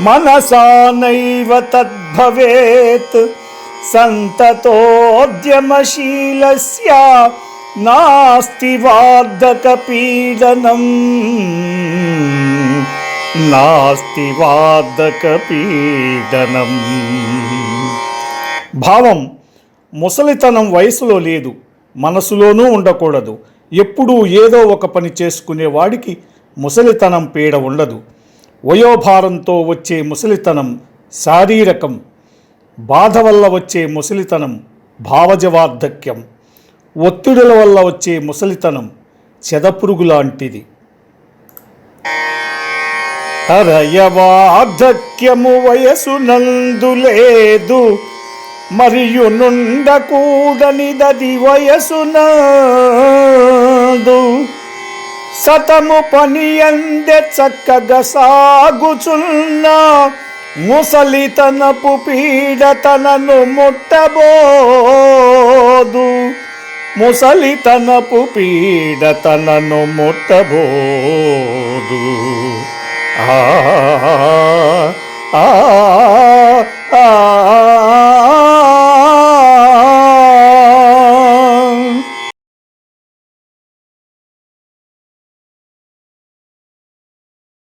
మనసా తద్భవేత్. సంతతోద్యమశీలస్య నాస్తి వార్ధకపీడనం. నాస్తి వార్ధకపీడనం. భావం ముసలితనం వయసులో లేదు మనసులోనూ ఉండకూడదు. ఎప్పుడూ ఏదో ఒక పని చేసుకునే వాడికి ముసలితనం పీడ ఉండదు. వయోభారంతో వచ్చే ముసలితనం శారీరకం బాధ వల్ల వచ్చే ముసలితనం భావజవార్ధక్యం ఒత్తిడుల వల్ల వచ్చే ముసలితనం చెదపురుగు లాంటిది హరయవార్ధక్యము వయసు నందులేదు మరియు నుండకూడనిదది వయసు నాదు. సతము పనియందె చక్కగా సాగుచున్న ముసలితనపు పీడతనను ముట్టబోదు. ముసలితనపు పీడతనను ముట్టబోదు. ఆ ఆ.